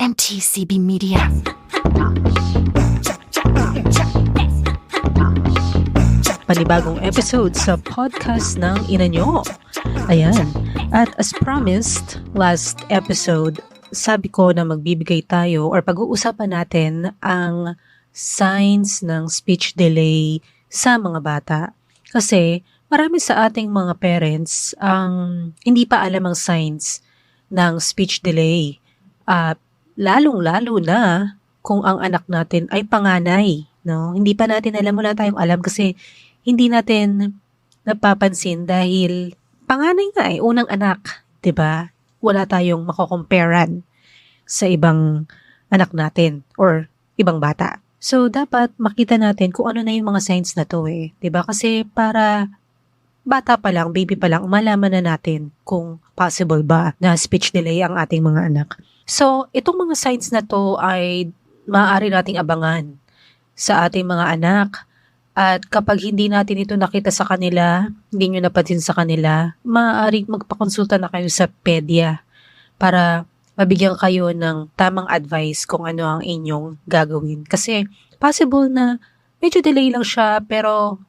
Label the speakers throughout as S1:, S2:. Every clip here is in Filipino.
S1: MTCB Media.
S2: panibagong episode sa podcast ng ina nyo. Ayan. At as promised, last episode, sabi ko na magbibigay tayo or pag-uusapan natin ang signs ng speech delay sa mga bata. Kasi marami sa ating mga parents ang hindi pa alam ang signs ng speech delay. At lalong-lalo na kung ang anak natin ay panganay. No? Hindi pa natin alam, wala tayong alam kasi hindi natin napapansin dahil panganay nga eh, unang anak, 'di ba? Wala tayong makokomparean sa ibang anak natin or ibang bata. So, dapat makita natin kung ano na yung mga signs na to eh. 'di ba Kasi para bata pa lang, baby pa lang, malaman na natin kung possible ba na speech delay ang ating mga anak. So, itong mga signs na to ay maaari nating abangan sa ating mga anak at kapag hindi natin ito nakita sa kanila, hindi nyo napansin sa kanila, maaaring magpakonsulta na kayo sa pedya para mabigyan kayo ng tamang advice kung ano ang inyong gagawin. Kasi possible na medyo delay lang siya pero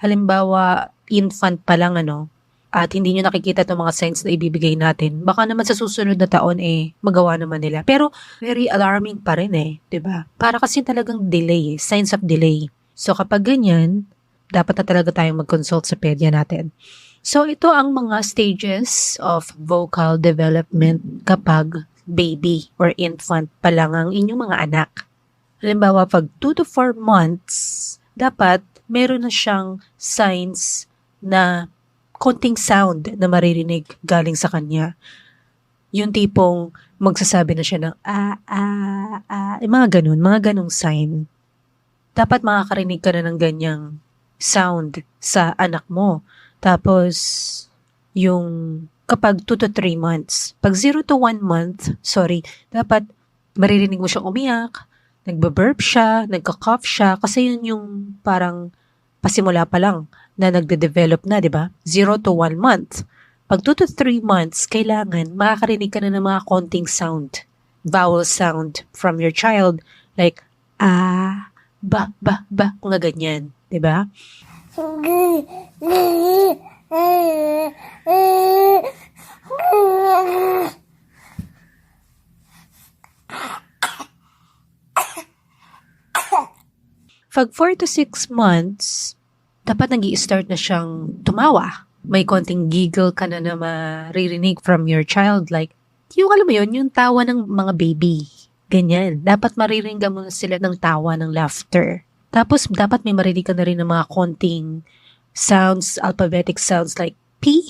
S2: halimbawa infant pa lang ano at hindi nyo nakikita itong mga signs na ibibigay natin, baka naman sa susunod na taon eh, magawa naman nila. Pero very alarming pa rin eh, ba? Para kasi talagang delay, eh, signs of delay. So kapag ganyan, dapat na talaga tayong mag-consult sa pedya natin. So ito ang mga stages of vocal development kapag baby or infant pa lang ang inyong mga anak. Halimbawa, pag 2 to 4 months, dapat meron na siyang signs na konting sound na maririnig galing sa kanya. Yung tipong magsasabi na siya ng ah, ah, ah, mga ganun, mga ganung sign dapat makakarinig ka na ng ganyang sound sa anak mo. Tapos, yung kapag 2 to 3 months, pag 0 to 1 month, sorry, dapat maririnig mo siyang umiyak, nagbe-burp siya, nagka-cough siya, kasi yun yung parang pasimula pa lang na nagde-develop na, di ba? 0 to 1 month. Pag 2 to 3 months, kailangan makakarinig ka na ng mga konting sound, vowel sound from your child, like, ah, ba, ba, ba, mga ganyan. ba? Diba? Pag 4 to 6 months, dapat nag start na siyang tumawa. May konting giggle ka na na maririnig from your child. Like, yung alam mo yun, yung tawa ng mga baby. Ganyan. Dapat mariringgan mo sila ng tawa, ng laughter. Tapos, dapat may marinig ka na rin ng mga konting sounds, alphabetic sounds like P,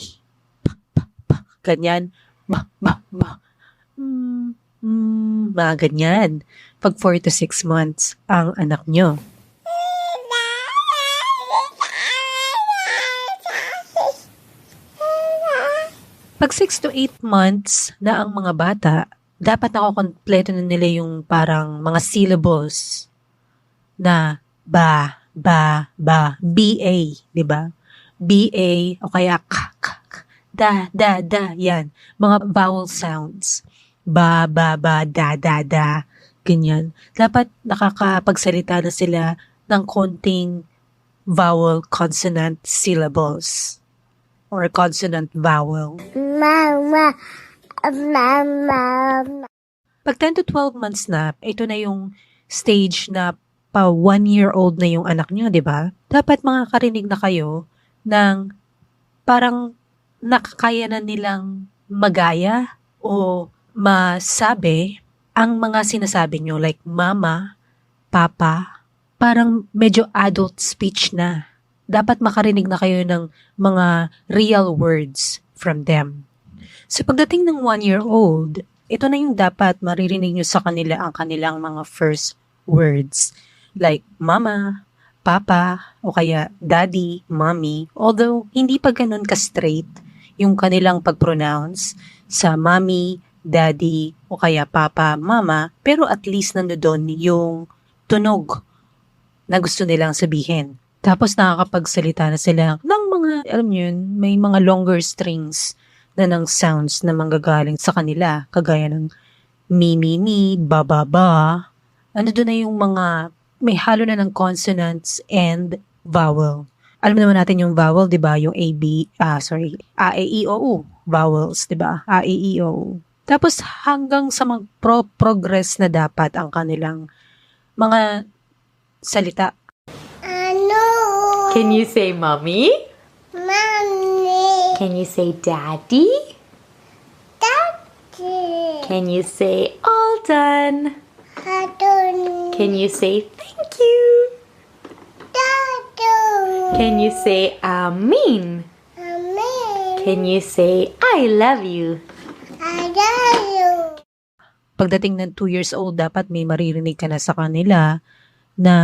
S2: P, P, P, ganyan, ba, ba, ba, mm, mm, mga ganyan. Pag 4 to 6 months ang anak nyo. Pag 6 to 8 months na ang mga bata, dapat nakokompleto na nila yung parang mga syllables na ba, ba, ba, BA, di ba? BA o kaya k, k, k, da, da, da, yan. Mga vowel sounds. Ba, ba, ba, da, da, da. Ganyan. Dapat nakakapagsalita na sila ng konting vowel consonant syllables or consonant vowel.
S3: Mama, Mama.
S2: Pag 10 to 12 months na, ito na yung stage na pa one year old na yung anak nyo, di ba? Dapat makakarinig na kayo ng parang nakakaya na nilang magaya o masabi ang mga sinasabi nyo like mama, papa, parang medyo adult speech na. Dapat makarinig na kayo ng mga real words from them. So pagdating ng one-year-old, ito na yung dapat maririnig nyo sa kanila ang kanilang mga first words. Like mama, papa, o kaya daddy, mommy. Although, hindi pa ganun ka-straight yung kanilang pag-pronounce sa mommy, daddy, o kaya papa, mama. Pero at least nandoon yung tunog na gusto nilang sabihin. Tapos nakakapagsalita na sila ng mga, alam yun, may mga longer strings na ng sounds na manggagaling sa kanila, kagaya ng mi, mi, mi, ba, ba, ba. Ano doon na yung mga may halo na ng consonants and vowel. Alam naman natin yung vowel, 'di ba? Yung A B, ah sorry, A E I O U, vowels, 'di ba? A E I O U. Tapos hanggang sa mag pro progress na dapat ang kanilang mga salita.
S1: Ano?
S3: Can you say mommy?
S1: Mommy.
S3: Can you say daddy?
S1: Daddy.
S3: Can you say all done?
S1: Daddy.
S3: Can you say thank you?
S1: Daddy.
S3: Can you say amin?
S1: Mommy.
S3: Can you say I love you?
S1: I love you.
S2: Pagdating ng 2 years old, dapat may maririnig ka na sa kanila na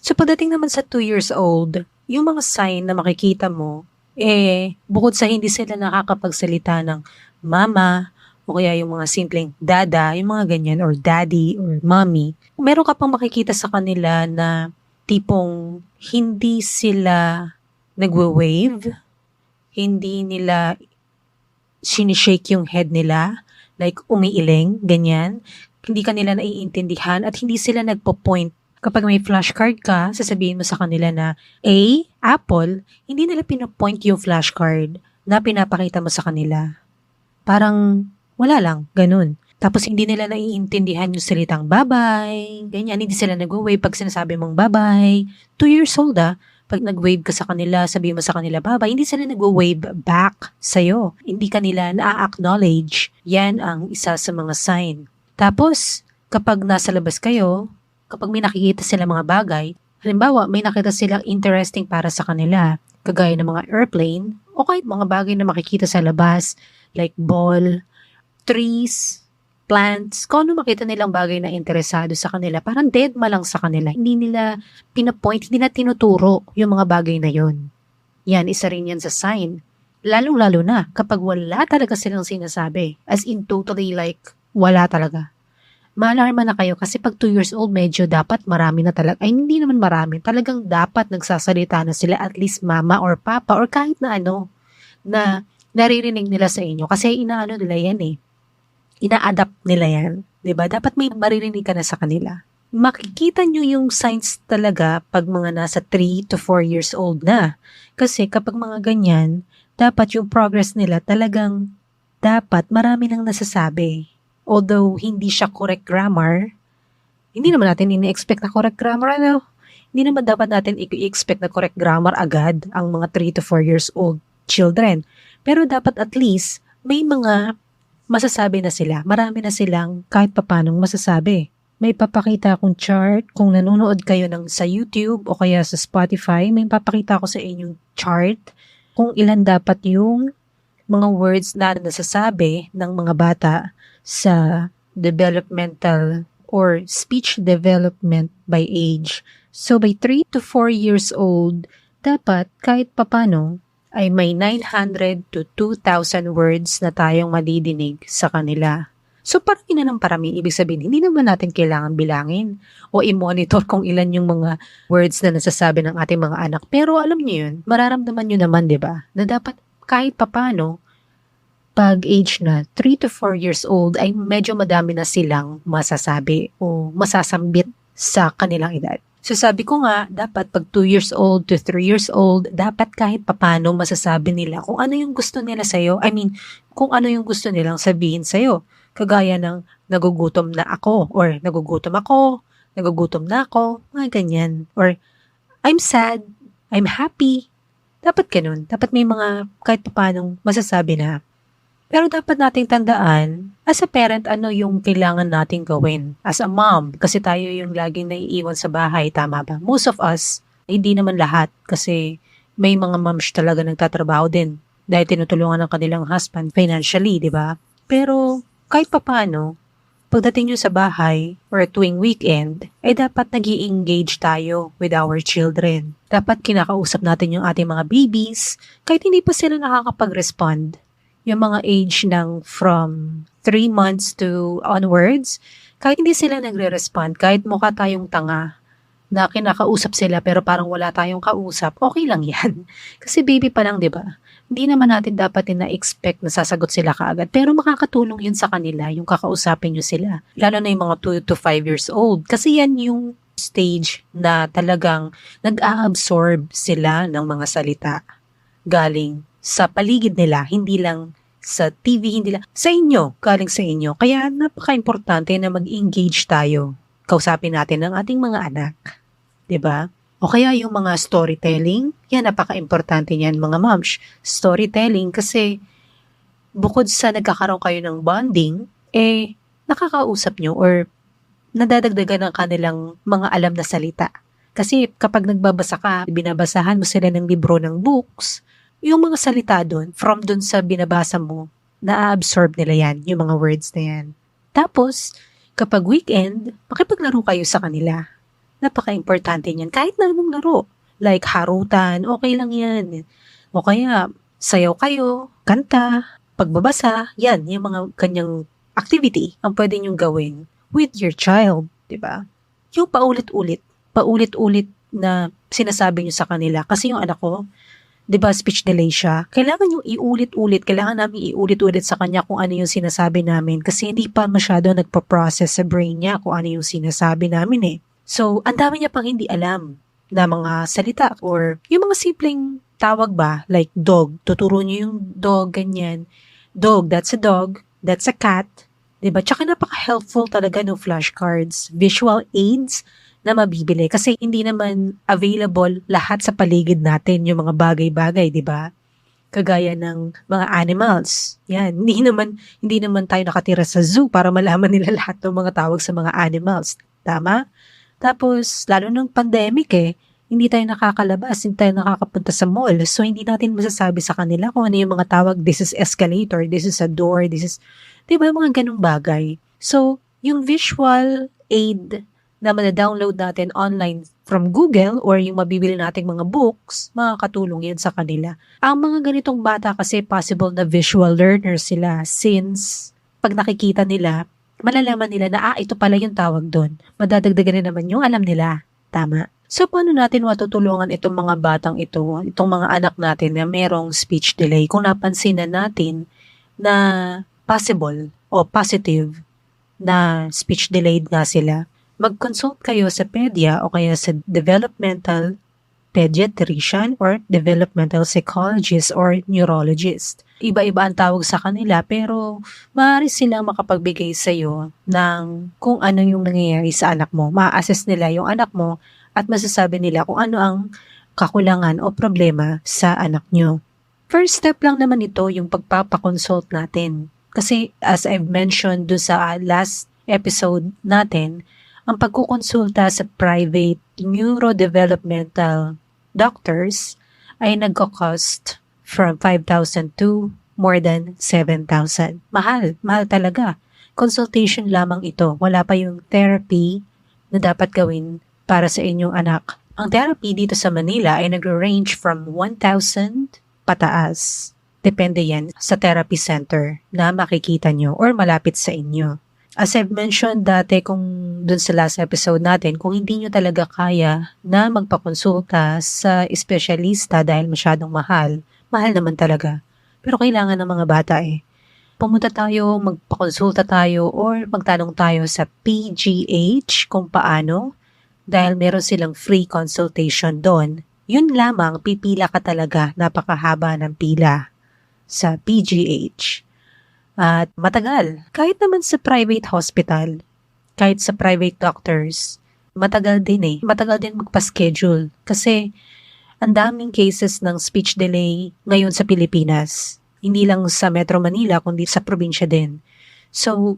S2: so pagdating naman sa 2 years old, yung mga sign na makikita mo, eh, bukod sa hindi sila nakakapagsalita ng mama, o kaya yung mga simpleng dada, yung mga ganyan, or daddy, or mommy, meron ka pang makikita sa kanila na tipong hindi sila nagwe-wave, hindi nila sinishake yung head nila, like umiiling, ganyan. Hindi ka nila naiintindihan at hindi sila nagpo-point. Kapag may flashcard ka, sasabihin mo sa kanila na A, apple, hindi nila pinapoint yung flashcard na pinapakita mo sa kanila. Parang wala lang, ganun. Tapos hindi nila naiintindihan yung salitang bye-bye, ganyan. Hindi sila nag-wave pag sinasabi mong bye-bye. Two years old ah, pag nag-wave ka sa kanila, sabi mo sa kanila, baba, hindi sila nag-wave back sa'yo. Hindi kanila na-acknowledge. Yan ang isa sa mga sign. Tapos, kapag nasa labas kayo, kapag may nakikita sila mga bagay, halimbawa, may nakita silang interesting para sa kanila, kagaya ng mga airplane, o kahit mga bagay na makikita sa labas, like ball, trees, plants, kung ano makita nilang bagay na interesado sa kanila, parang dead ma lang sa kanila. Hindi nila pinapoint, hindi na tinuturo yung mga bagay na yon. Yan, isa rin yan sa sign. Lalong-lalo na kapag wala talaga silang sinasabi. As in totally like, wala talaga. Maalarma na kayo kasi pag 2 years old, medyo dapat marami na talaga. Ay, hindi naman marami. Talagang dapat nagsasalita na sila at least mama or papa or kahit na ano na naririnig nila sa inyo. Kasi inaano nila yan eh ina-adapt nila yan. ba? Dapat may maririnig ka na sa kanila. Makikita nyo yung signs talaga pag mga nasa 3 to 4 years old na. Kasi kapag mga ganyan, dapat yung progress nila talagang dapat marami nang nasasabi. Although hindi siya correct grammar, hindi naman natin ini-expect na correct grammar, ano? Hindi naman dapat natin i-expect na correct grammar agad ang mga 3 to 4 years old children. Pero dapat at least may mga masasabi na sila. Marami na silang kahit papanong masasabi. May papakita akong chart kung nanonood kayo ng sa YouTube o kaya sa Spotify, may papakita ko sa inyong chart kung ilan dapat yung mga words na nasasabi ng mga bata sa developmental or speech development by age. So by 3 to 4 years old, dapat kahit papano ay may 900 to 2,000 words na tayong madidinig sa kanila. So parami na ng parami, ibig sabihin, hindi naman natin kailangan bilangin o i-monitor kung ilan yung mga words na nasasabi ng ating mga anak. Pero alam niyo yun, mararamdaman niyo naman, di ba, na dapat kahit papano, pag age na 3 to 4 years old ay medyo madami na silang masasabi o masasambit sa kanilang edad. So sabi ko nga, dapat pag 2 years old to 3 years old, dapat kahit papano masasabi nila kung ano yung gusto nila sa'yo. I mean, kung ano yung gusto nilang sabihin sa'yo. Kagaya ng nagugutom na ako or nagugutom ako, nagugutom na ako, mga ganyan. Or I'm sad, I'm happy. Dapat ganun. Dapat may mga kahit papanong masasabi na pero dapat nating tandaan, as a parent, ano yung kailangan nating gawin? As a mom, kasi tayo yung laging naiiwan sa bahay, tama ba? Most of us, hindi naman lahat, kasi may mga moms talaga nagtatrabaho din dahil tinutulungan ng kanilang husband financially, di ba? Pero kahit papano, pagdating nyo sa bahay or tuwing weekend, ay dapat nag engage tayo with our children. Dapat kinakausap natin yung ating mga babies kahit hindi pa sila nakakapag-respond yung mga age ng from 3 months to onwards, kahit hindi sila nagre-respond, kahit mukha tayong tanga na kinakausap sila pero parang wala tayong kausap, okay lang yan. Kasi baby pa lang, di ba? hindi naman natin dapat na-expect na sasagot sila kaagad. Pero makakatulong yun sa kanila, yung kakausapin nyo sila. Lalo na yung mga 2 to 5 years old. Kasi yan yung stage na talagang nag-a-absorb sila ng mga salita galing sa paligid nila, hindi lang sa TV, hindi lang sa inyo, galing sa inyo. Kaya napaka-importante na mag-engage tayo. Kausapin natin ang ating mga anak. ba? O kaya yung mga storytelling, yan napaka-importante niyan mga moms. Storytelling kasi bukod sa nagkakaroon kayo ng bonding, eh nakakausap nyo or nadadagdagan ng kanilang mga alam na salita. Kasi kapag nagbabasa ka, binabasahan mo sila ng libro ng books, yung mga salita doon, from doon sa binabasa mo, na-absorb nila yan, yung mga words na yan. Tapos, kapag weekend, makipaglaro kayo sa kanila. Napaka-importante niyan. Kahit na anong laro. Like harutan, okay lang yan. O kaya, sayaw kayo, kanta, pagbabasa, yan, yung mga kanyang activity ang pwede niyong gawin with your child, di ba? Yung paulit-ulit, paulit-ulit na sinasabi niyo sa kanila. Kasi yung anak ko, di ba, speech delay siya. Kailangan yung iulit-ulit, kailangan namin iulit-ulit sa kanya kung ano yung sinasabi namin kasi hindi pa masyado nagpa-process sa brain niya kung ano yung sinasabi namin eh. So, ang dami niya pang hindi alam na mga salita or yung mga simpleng tawag ba, like dog. Tuturo niyo yung dog, ganyan. Dog, that's a dog. That's a cat. Diba? Tsaka napaka-helpful talaga ng flashcards, visual aids na mabibili kasi hindi naman available lahat sa paligid natin yung mga bagay-bagay, di ba? Kagaya ng mga animals. Yan, hindi naman hindi naman tayo nakatira sa zoo para malaman nila lahat ng mga tawag sa mga animals. Tama? Tapos, lalo ng pandemic eh, hindi tayo nakakalabas, hindi tayo nakakapunta sa mall. So, hindi natin masasabi sa kanila kung ano yung mga tawag, this is escalator, this is a door, this is, di ba, mga ganung bagay. So, yung visual aid na mana-download natin online from Google or yung mabibili nating mga books, makakatulong yan sa kanila. Ang mga ganitong bata kasi possible na visual learners sila since pag nakikita nila, malalaman nila na ah, ito pala yung tawag doon. Madadagdagan na naman yung alam nila. Tama. So, paano natin matutulungan itong mga batang ito, itong mga anak natin na merong speech delay kung napansin na natin na possible o positive na speech delayed nga sila? Mag-consult kayo sa pedia o kaya sa developmental pediatrician or developmental psychologist or neurologist. Iba-iba ang tawag sa kanila pero maaari silang makapagbigay sa iyo ng kung ano yung nangyayari sa anak mo. Ma-assess nila yung anak mo at masasabi nila kung ano ang kakulangan o problema sa anak nyo. First step lang naman ito yung pagpapakonsult natin. Kasi as I've mentioned do sa last episode natin, ang pagkukonsulta sa private neurodevelopmental doctors ay nagko-cost from 5,000 to more than 7,000. Mahal, mahal talaga. Consultation lamang ito. Wala pa yung therapy na dapat gawin para sa inyong anak. Ang therapy dito sa Manila ay nagre-range from 1,000 pataas. Depende yan sa therapy center na makikita nyo or malapit sa inyo. As I've mentioned dati kung dun sa last episode natin, kung hindi nyo talaga kaya na magpakonsulta sa espesyalista dahil masyadong mahal, mahal naman talaga. Pero kailangan ng mga bata eh. Pumunta tayo, magpakonsulta tayo, or magtanong tayo sa PGH kung paano. Dahil meron silang free consultation doon. Yun lamang, pipila ka talaga, napakahaba ng pila sa PGH. At matagal. Kahit naman sa private hospital, kahit sa private doctors, matagal din eh. Matagal din magpa-schedule. Kasi ang daming cases ng speech delay ngayon sa Pilipinas. Hindi lang sa Metro Manila, kundi sa probinsya din. So,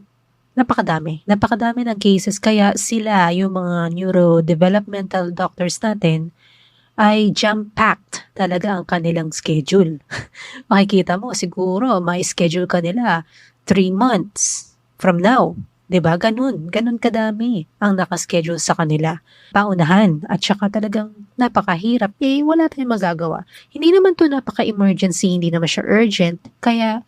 S2: napakadami. Napakadami ng cases. Kaya sila, yung mga neurodevelopmental doctors natin, ay jam-packed talaga ang kanilang schedule. Makikita mo, siguro, may schedule ka nila 3 months from now. 'Di ba? Ganun, ganun kadami ang nakaschedule sa kanila. Paunahan at saka talagang napakahirap. Eh, wala tayong magagawa. Hindi naman to napaka-emergency, hindi naman siya urgent. Kaya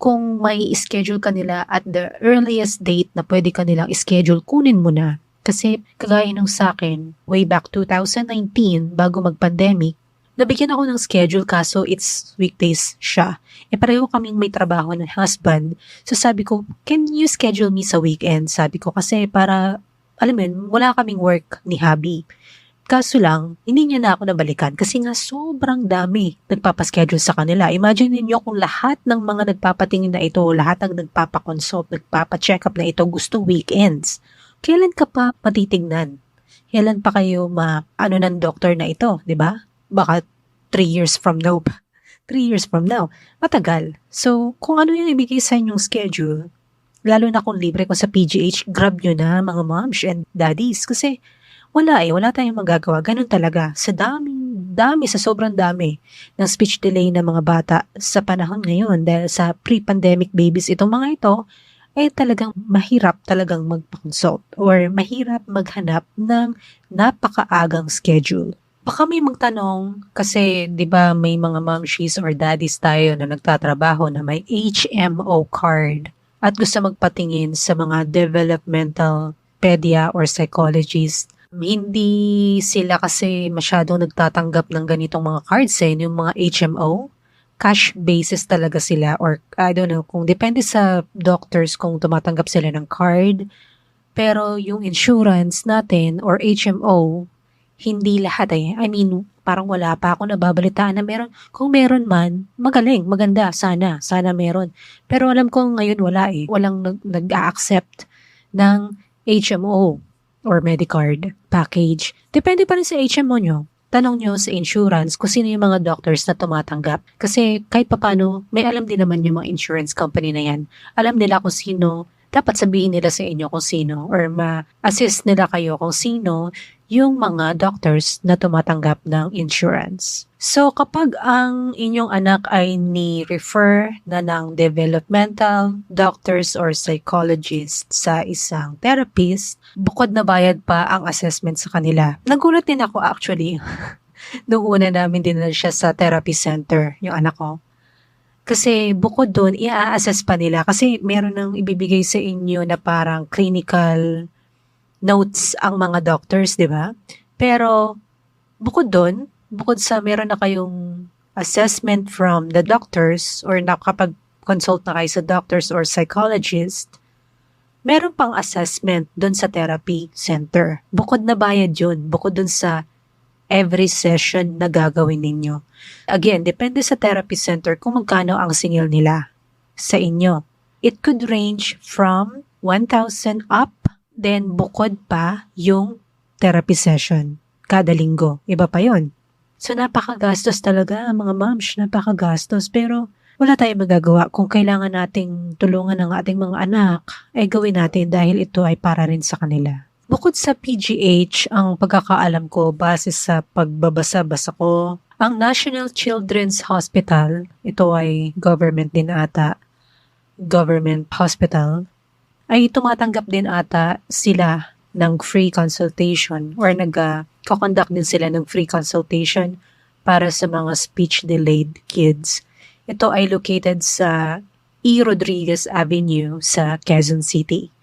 S2: kung may schedule ka nila at the earliest date na pwede ka nilang schedule, kunin mo na. Kasi kagaya nung sa akin, way back 2019, bago mag-pandemic, nabigyan ako ng schedule kaso it's weekdays siya. E pareho kaming may trabaho ng husband. So sabi ko, can you schedule me sa weekend? Sabi ko kasi para, alam mo yun, wala kaming work ni hubby. Kaso lang, hindi niya na ako nabalikan kasi nga sobrang dami nagpapaschedule sa kanila. Imagine niyo kung lahat ng mga nagpapatingin na ito, lahat ng nagpapakonsult, nagpapacheck up na ito gusto weekends. Kailan ka pa matitignan? Kailan pa kayo ma ano ng doctor na ito, 'di ba? Baka 3 years from now pa. 3 years from now. Matagal. So, kung ano yung ibigay sa inyong schedule, lalo na kung libre ko sa PGH, grab nyo na mga moms and daddies. Kasi wala eh, wala tayong magagawa. Ganun talaga. Sa daming, dami, sa sobrang dami ng speech delay ng mga bata sa panahon ngayon dahil sa pre-pandemic babies, itong mga ito, eh talagang mahirap talagang magpa-consult or mahirap maghanap ng napakaagang schedule. Baka may magtanong kasi 'di ba may mga momshies or daddies tayo na nagtatrabaho na may HMO card at gusto magpatingin sa mga developmental pedia or psychologist hindi sila kasi masyadong nagtatanggap ng ganitong mga cards eh, yung mga HMO. Cash basis talaga sila or I don't know kung depende sa doctors kung tumatanggap sila ng card. Pero yung insurance natin or HMO, hindi lahat eh. I mean, parang wala pa ako nababalitaan na meron. Kung meron man, magaling, maganda, sana, sana meron. Pero alam ko ngayon wala eh. Walang nag- nag-accept ng HMO or Medicard package. Depende pa rin sa HMO nyo. Tanong nyo sa insurance kung sino yung mga doctors na tumatanggap. Kasi kahit papano, may alam din naman yung mga insurance company na yan. Alam nila kung sino, dapat sabihin nila sa inyo kung sino or ma-assist nila kayo kung sino yung mga doctors na tumatanggap ng insurance. So kapag ang inyong anak ay ni-refer na ng developmental doctors or psychologist sa isang therapist, bukod na bayad pa ang assessment sa kanila. Nagulat din ako actually. Noong una namin din siya sa therapy center, yung anak ko. Kasi bukod doon, i-assess pa nila kasi meron nang ibibigay sa inyo na parang clinical notes ang mga doctors, di ba? Pero bukod doon, bukod sa meron na kayong assessment from the doctors or nakapag-consult na kayo sa doctors or psychologist, meron pang assessment doon sa therapy center. Bukod na bayad yun, bukod doon sa every session na gagawin ninyo. Again, depende sa therapy center kung magkano ang singil nila sa inyo. It could range from 1,000 up, then bukod pa yung therapy session kada linggo. Iba pa yon. So napakagastos talaga mga moms, napakagastos. Pero wala tayong magagawa kung kailangan nating tulungan ng ating mga anak, ay gawin natin dahil ito ay para rin sa kanila. Bukod sa PGH, ang pagkakaalam ko base sa pagbabasa-basa ko, ang National Children's Hospital, ito ay government din ata, government hospital, ay tumatanggap din ata sila ng free consultation or nag-conduct din sila ng free consultation para sa mga speech-delayed kids. Ito ay located sa E. Rodriguez Avenue sa Quezon City.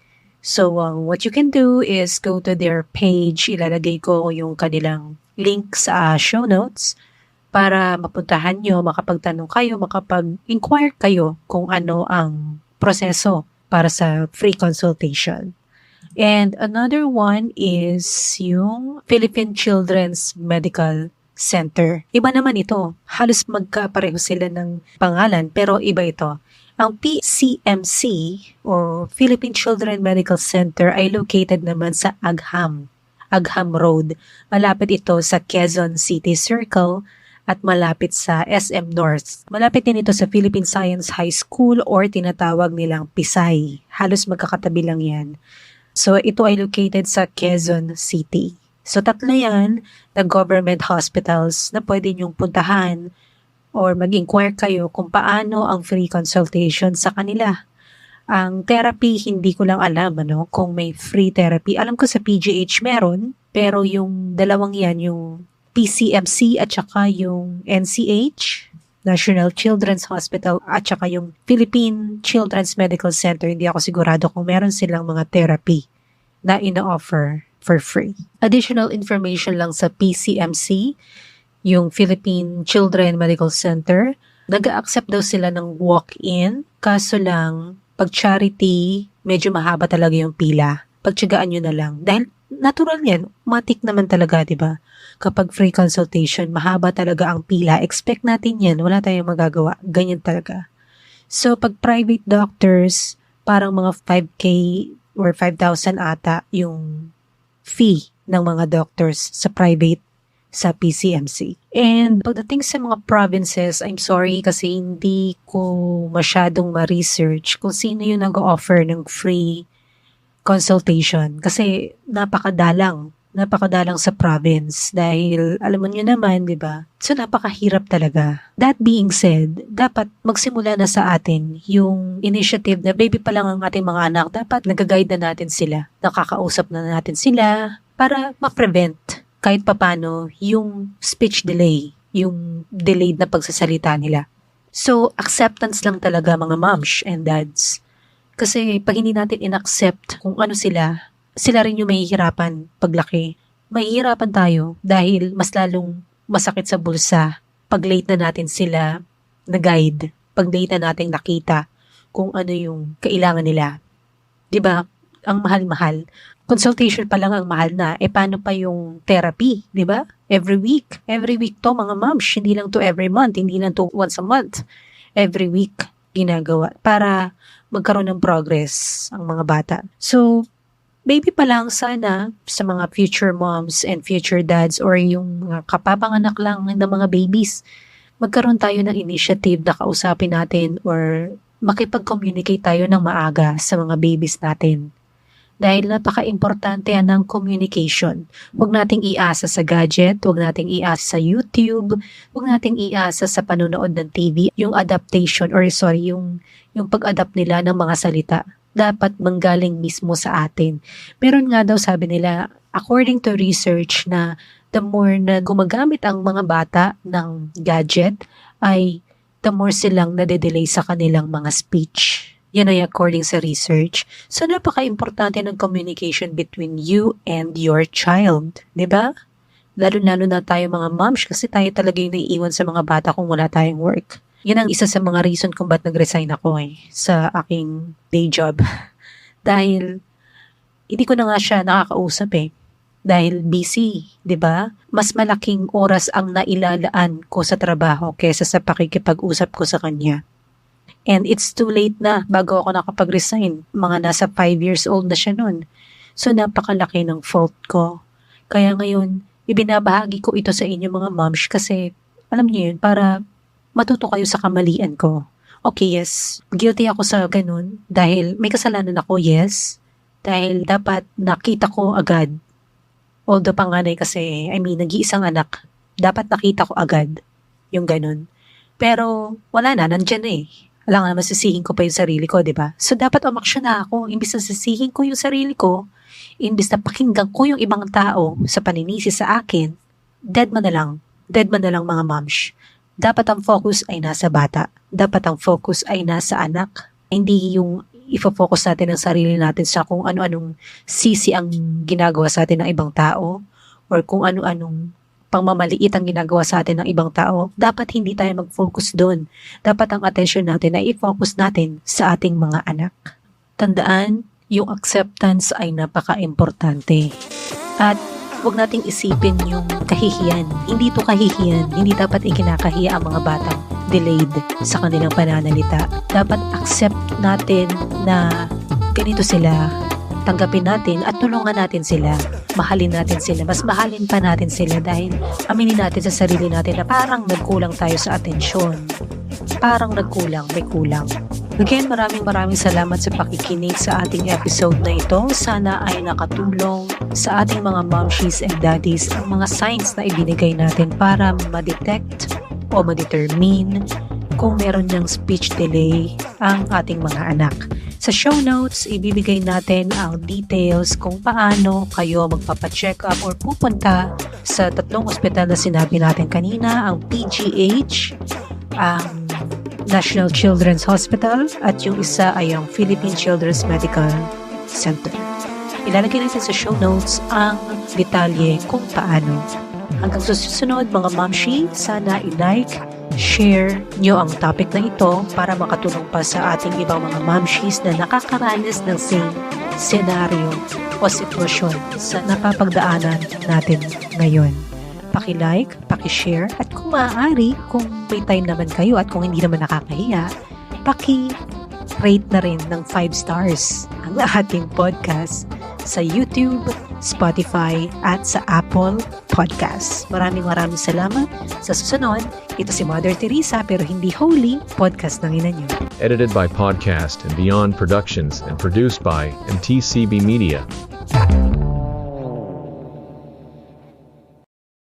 S2: So, um, what you can do is go to their page. Ilalagay ko yung kanilang link sa show notes para mapuntahan nyo, makapagtanong kayo, makapag-inquire kayo kung ano ang proseso para sa free consultation. And another one is yung Philippine Children's Medical Center. Iba naman ito. Halos magkapareho sila ng pangalan pero iba ito. Ang PCMC o Philippine Children Medical Center ay located naman sa Agham, Agham Road. Malapit ito sa Quezon City Circle at malapit sa SM North. Malapit din ito sa Philippine Science High School or tinatawag nilang PISAY. Halos magkakatabi lang yan. So ito ay located sa Quezon City. So tatlo yan na government hospitals na pwede niyong puntahan or mag-inquire kayo kung paano ang free consultation sa kanila. Ang therapy, hindi ko lang alam ano, kung may free therapy. Alam ko sa PGH meron, pero yung dalawang yan, yung PCMC at saka yung NCH, National Children's Hospital, at saka yung Philippine Children's Medical Center, hindi ako sigurado kung meron silang mga therapy na ina-offer for free. Additional information lang sa PCMC, yung Philippine Children Medical Center. Nag-accept daw sila ng walk-in, kaso lang, pag charity, medyo mahaba talaga yung pila. Pagtsagaan nyo na lang. Dahil natural yan, matik naman talaga, di ba? Kapag free consultation, mahaba talaga ang pila. Expect natin yan, wala tayong magagawa. Ganyan talaga. So, pag private doctors, parang mga 5K or 5,000 ata yung fee ng mga doctors sa private sa PCMC. And pagdating sa mga provinces, I'm sorry kasi hindi ko masyadong ma-research kung sino yung nag-offer ng free consultation. Kasi napakadalang napakadalang sa province dahil alam mo nyo naman, di ba? So napakahirap talaga. That being said, dapat magsimula na sa atin yung initiative na baby pa lang ang ating mga anak. Dapat nag-guide na natin sila. Nakakausap na natin sila para ma-prevent kahit papano yung speech delay, yung delayed na pagsasalita nila. So, acceptance lang talaga mga moms and dads. Kasi pag hindi natin inaccept kung ano sila, sila rin yung mahihirapan paglaki. Mahihirapan tayo dahil mas lalong masakit sa bulsa pag late na natin sila na guide, pag late na natin nakita kung ano yung kailangan nila. 'Di ba? Ang mahal-mahal. Consultation pa lang ang mahal na. E paano pa yung therapy, 'di ba? Every week. Every week to mga moms, hindi lang to every month, hindi lang to once a month. Every week ginagawa para magkaroon ng progress ang mga bata. So, baby pa lang sana sa mga future moms and future dads or yung mga kapapanganak lang ng mga babies, magkaroon tayo ng initiative na kausapin natin or makipag-communicate tayo ng maaga sa mga babies natin. Dahil napaka-importante yan ng communication. Huwag nating iasa sa gadget, huwag nating iasa sa YouTube, huwag nating iasa sa panonood ng TV, yung adaptation or sorry, yung, yung pag-adapt nila ng mga salita dapat manggaling mismo sa atin. Meron nga daw sabi nila, according to research na the more na gumagamit ang mga bata ng gadget ay the more silang nade-delay sa kanilang mga speech. Yan ay according sa research. So, napaka-importante ng communication between you and your child. ba? Lalo-lalo na tayo mga moms kasi tayo talaga yung naiiwan sa mga bata kung wala tayong work. Yan ang isa sa mga reason kung ba't nag-resign ako eh, sa aking day job. Dahil, hindi ko na nga siya nakakausap eh. Dahil busy, di ba? Mas malaking oras ang nailalaan ko sa trabaho kesa sa pakikipag-usap ko sa kanya. And it's too late na bago ako nakapag-resign. Mga nasa 5 years old na siya nun. So napakalaki ng fault ko. Kaya ngayon, ibinabahagi ko ito sa inyo mga moms kasi alam niyo yun, para matuto kayo sa kamalian ko. Okay, yes, guilty ako sa ganun dahil may kasalanan ako, yes. Dahil dapat nakita ko agad. Although panganay kasi, I mean, nag-iisang anak, dapat nakita ko agad yung ganun. Pero wala na, nandyan na eh. Wala nga naman sisihin ko pa yung sarili ko, di ba? So, dapat umaksyon na ako. Imbis na sisihin ko yung sarili ko, imbis na pakinggan ko yung ibang tao sa paninisi sa akin, dead man na lang. Dead man na lang mga moms. Dapat ang focus ay nasa bata. Dapat ang focus ay nasa anak. Hindi yung ifo-focus natin ang sarili natin sa kung ano-anong sisi ang ginagawa sa atin ng ibang tao or kung ano-anong pangmamaliit ang ginagawa sa atin ng ibang tao, dapat hindi tayo mag-focus doon. Dapat ang attention natin ay i-focus natin sa ating mga anak. Tandaan, yung acceptance ay napaka-importante. At huwag nating isipin yung kahihiyan. Hindi to kahihiyan. Hindi dapat ikinakahiya ang mga batang delayed sa kanilang pananalita. Dapat accept natin na ganito sila, tanggapin natin at tulungan natin sila. Mahalin natin sila. Mas mahalin pa natin sila dahil aminin natin sa sarili natin na parang nagkulang tayo sa atensyon. Parang nagkulang, may kulang. Again, maraming maraming salamat sa pakikinig sa ating episode na ito. Sana ay nakatulong sa ating mga momshies and daddies ang mga signs na ibinigay natin para ma-detect o ma-determine kung meron niyang speech delay ang ating mga anak. Sa show notes, ibibigay natin ang details kung paano kayo magpapacheck up or pupunta sa tatlong ospital na sinabi natin kanina, ang PGH, ang National Children's Hospital, at yung isa ay ang Philippine Children's Medical Center. Ilalagay natin sa show notes ang detalye kung paano. Hanggang sa susunod mga mamshi, sana i-like, share nyo ang topic na ito para makatulong pa sa ating ibang mga mamshis na nakakaranas ng same senaryo o sitwasyon sa napapagdaanan natin ngayon. Paki-like, paki-share, at kung maaari, kung may time naman kayo at kung hindi naman nakakahiya, paki-rate na rin ng 5 stars ang ating podcast sa YouTube, Spotify, at sa Apple Podcasts. Maraming maraming salamat. Sa susunod, ito si Mother Teresa pero hindi holy, podcast ng ina niyo.
S4: Edited by Podcast and Beyond Productions and produced by MTCB Media.